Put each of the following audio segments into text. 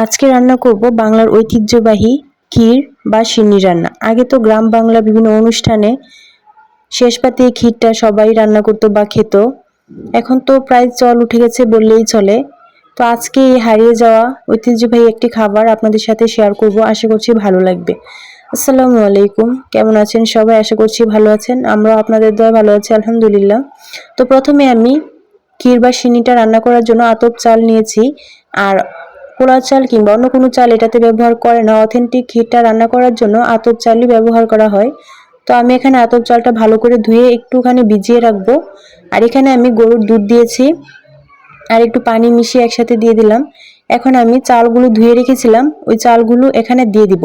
আজকে রান্না করব বাংলার ঐতিহ্যবাহী ক্ষীর বা সিন্নি রান্না। আগে তো গ্রাম বাংলা বিভিন্ন অনুষ্ঠানে শেষ পাতে ক্ষীরটা সবাই রান্না করতো বা খেত। এখন তো প্রায় চল উঠে গেছে বললেই চলে। তো আজকে এই হারিয়ে যাওয়া ঐতিহ্যবাহী একটি খাবার আপনাদের সাথে শেয়ার করব। আশা করছি ভালো লাগবে। আসসালামু আলাইকুম। কেমন আছেন সবাই? আশা করছি ভালো আছেন। আমরাও আপনাদের দয়া ভালো আছি, আলহামদুলিল্লাহ। তো প্রথমে আমি ক্ষীর বা সিন্নিটা রান্না করার জন্য আতপ চাল নিয়েছি। আর পোলা চাল কিংবা অন্য কোনো চাল এটাতে ব্যবহার করে না। অথেন্টিক ক্ষীরটা রান্না করার জন্য আতর চালই ব্যবহার করা হয়। তো আমি এখানে আতর চালটা ভালো করে ধুয়ে একটুখানি ভিজিয়ে রাখব। আর এখানে আমি গরুর দুধ দিয়েছি আর একটু পানি মিশিয়ে একসাথে দিয়ে দিলাম। এখন আমি চালগুলো ধুয়ে রেখেছিলাম। ওই চালগুলো এখানে দিয়ে দিব।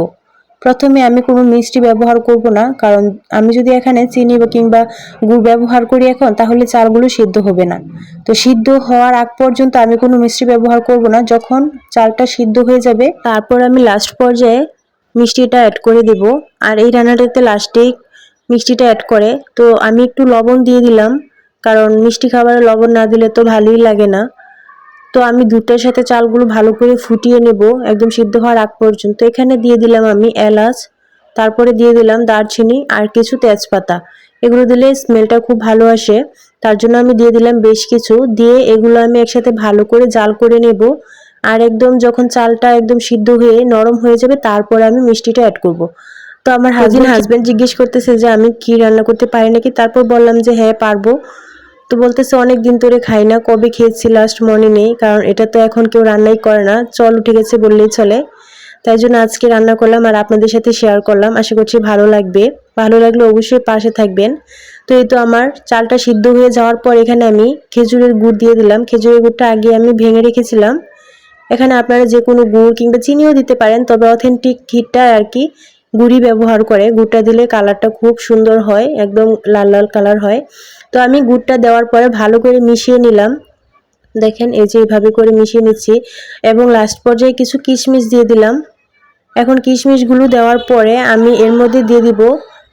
প্রথমে আমি কোনো মিষ্টি ব্যবহার করব না, কারণ আমি যদি এখানে চিনি বা কিংবা গুড় ব্যবহার করি এখন, তাহলে চালগুলো সিদ্ধ হবে না। তো সিদ্ধ হওয়ার আগ পর্যন্ত আমি কোনো মিষ্টি ব্যবহার করব না, যখন চালটা সিদ্ধ হয়ে যাবে, তারপর আমি লাস্ট পর্যায়ে মিষ্টিটা অ্যাড করে দেব। আর এই রান্নাটাতে লাস্টেই মিষ্টিটা অ্যাড করে। তো আমি একটু লবণ দিয়ে দিলাম, কারণ মিষ্টি খাবারে লবণ না দিলে তো ভালোই লাগে না। তো আমি দুধটার সাথে চালগুলো ভালো করে ফুটিয়ে নেব একদম সিদ্ধ হওয়ার আগ পর্যন্ত। এখানে দিয়ে দিলাম আমি এলাচ তারপরে দিয়ে দিলাম দারচিনি আর কিছু তেজপাতা। এগুলো দিলে স্মেলটা খুব ভালো আসে তার জন্য আমি দিয়ে দিলাম বেশ কিছু। দিয়ে এগুলো আমি একসাথে ভালো করে জাল করে নেব আর একদম যখন চালটা একদম সিদ্ধ হয়ে নরম হয়ে যাবে তারপরে আমি মিষ্টিটা অ্যাড করব। তো আমার হাজবেন্ড হাজবেন্ড জিজ্ঞেস করতেছে যে আমি কি রান্না করতে পারি নাকি? তারপর বললাম যে হ্যাঁ পারব। তো বলতেছে, অনেক দিন ধরে খাই না, কবে খেয়েছি লাস্ট মনে নেই কারণ এটা তো এখন কেউ রান্নাই করে না। চল, উঠে গেছে বললেই চলে। তাই জন্য আজকে রান্না করলাম আর আপনাদের সাথে শেয়ার করলাম। আশা করছি ভালো লাগবে। ভালো লাগলে অবশ্যই পাশে থাকবেন। তো এই তো আমার চালটা সিদ্ধ হয়ে যাওয়ার পর এখানে আমি খেজুরের গুড় দিয়ে দিলাম। খেজুরের গুড়টা আগে আমি ভেঙে রেখেছিলাম। এখানে আপনারা যে কোনো গুড় কিংবা চিনিও দিতে পারেন, তবে অথেন্টিক ক্ষীরটা আর কি গুড়ি ব্যবহার করে। গুড়টা দিলে কালারটা খুব সুন্দর হয়, একদম লাল লাল কালার হয়। তো আমি গুড়টা দেওয়ার পরে ভালো করে মিশিয়ে নিলাম। দেখেন, এই যে এইভাবে করে মিশিয়ে নিচ্ছি। এবং লাস্ট পর্যায়ে কিছু কিশমিশ দিয়ে দিলাম। এখন কিশমিশগুলো দেওয়ার পরে আমি এর মধ্যে দিয়ে দিব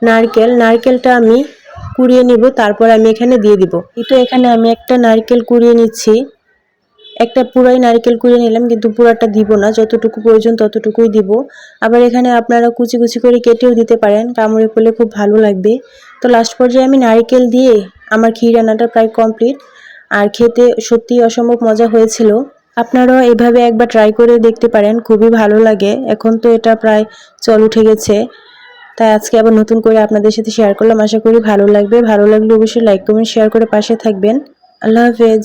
নারকেল। নারকেলটা আমি কুড়িয়ে নিব, তারপর আমি এখানে দিয়ে দিব। তো এখানে আমি একটা নারকেল কুড়িয়ে নিচ্ছি। একটা পুরাই নারকেল কুড়িয়ে নিলাম, কিন্তু পুরাটা দিব না। যতটুকু প্রয়োজন ততটুকুই দিব। আবার এখানে আপনারা কুচি কুচি করে কেটেও দিতে পারেন। কামড়ে পড়লে খুব ভালো লাগবে। তো লাস্ট পর্যায়ে আমি নারকেল দিয়ে আমার ক্ষীর রান্নাটা প্রায় কমপ্লিট আর খেতে সত্যি অসম্ভব মজা হয়েছিল। আপনারাও এভাবে একবার ট্রাই করে দেখতে পারেন। খুবই ভালো লাগে। এখন তো এটা প্রায় চল উঠে গেছে। তাই আজকে আবার নতুন করে আপনাদের সাথে শেয়ার করলাম। আশা করি ভালো লাগবে। ভালো লাগলে অবশ্যই লাইক কমেন্ট শেয়ার করে পাশে থাকবেন। আল্লাহ হাফেজ।